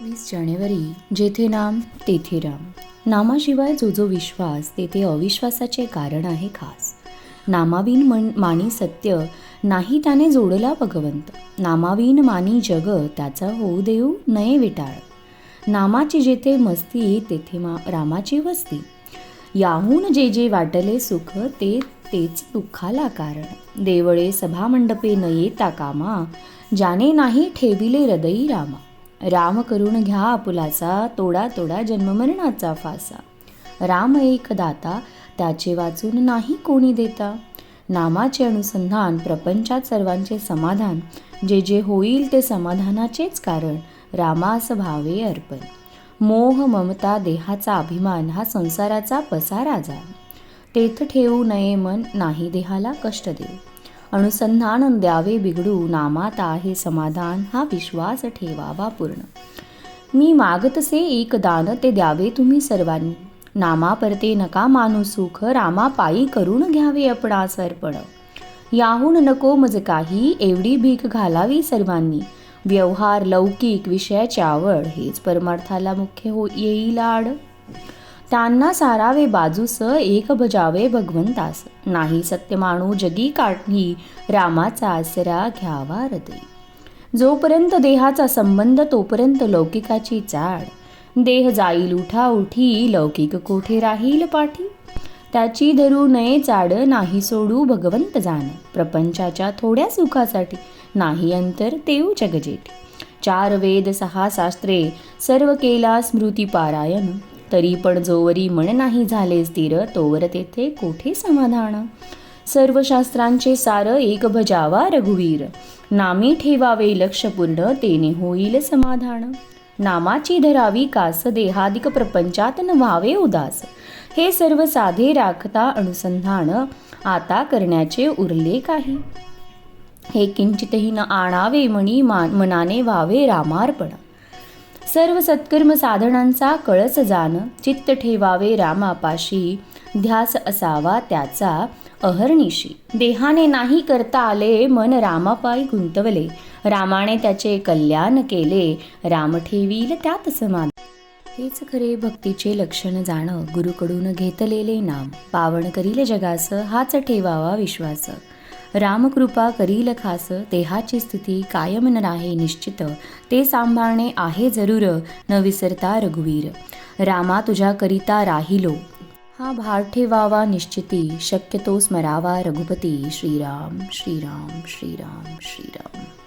वीस जानेवारी जेथे नाम तेथे राम नामाशिवाय जो जो विश्वास तेथे अविश्वासाचे कारण आहे खास. नामाविन मन मानी सत्य नाही त्याने जोडला भगवंत. नामाविन मानी जग त्याचा होऊ देऊ नये विटाळ. नामाची जेथे मस्ती तेथे मा रामाची वस्ती. याहून जे जे वाटले सुख ते तेच दुःखाला कारण. देवळे सभामंडपे न येता कामा ज्याने नाही ठेविले हृदयी रामा. राम करून घ्या आपुलाचा तोडा तोडा जन्ममरणाचा फासा. राम एक दाता त्याचे वाचून नाही कोणी देता. नामाचे अनुसंधान प्रपंचात सर्वांचे समाधान. जे जे होईल ते समाधानाचेच कारण रामास भावे अर्पण. मोह ममता देहाचा अभिमान हा संसाराचा पसारा आजार तेथ ठेवू नये मन नाही देहाला कष्ट देऊ. अनुसंधान द्यावे बिघडू नामाता आहे समाधान. हा विश्वास ठेवावा पूर्ण. मी मागतसे एक दान ते द्यावे तुम्ही सर्वांनी. नामा परते नका मानू सुख रामा पायी करून घ्यावे आपणास अर्पण याहून नको मज काही एवढी भीक घालावी सर्वांनी. व्यवहार लौकिक विषयाची आवड हेच परमार्थाला मुख्य हो येईल आड. त्यांना सारावे बाजूस एक बजावे भगवंतास नाही सत्य माणू जगी काढी रामाचा आसरा घ्यावा हृदय. जोपर्यंत देहाचा संबंध तोपर्यंत लौकिकाची चाड देह जाईल उठा उठी लौकिक कोठे राहील पाठी? त्याची धरू नये चाड नाही सोडू भगवंत जाण. प्रपंचाच्या थोड्या सुखासाठी नाही अंतर तेऊ जगजेठी. चार वेद सहा शास्त्रे सर्व केला स्मृती पारायण तरी पण जोवरी मन नाही झाले स्थिर तोवर तेथे कोठे समाधान? सर्व शास्त्रांचे सार एक भजावा रघुवीर. नामी ठेवावे लक्ष पूर्ण तेने होईल समाधान. नामाची धरावी कास देहादिक प्रपंचात न व्हावे उदास. हे सर्व साधे राखता अनुसंधान आता करण्याचे उरले काही. हे किंचितही न आणावे मणी मा मनाने व्हावे रामार्पण. सर्व सत्कर्म साधनांचा कळस जाण चित्त ठेवावे रामापाशी ध्यास असावा त्याचा अहर्निशी. देहाने नाही करता आले मन रामापायी गुंतवले. रामाने त्याचे कल्याण केले राम ठेवील त्यात समाधान. हेच खरे भक्तीचे लक्षण जाणं गुरुकडून घेतलेले नाम. पावन करील जगास हाच ठेवावा विश्वास. रामकृपा करील खास देहाची स्थिती कायम न राहे निश्चित ते सांभाळणे आहे जरूर न विसरता रघुवीर. रामा तुझ्या करिता राहिलो. हा भार ठेवावा निश्चिती शक्यतो स्मरावा रघुपती. श्रीराम श्रीराम श्रीराम श्रीराम.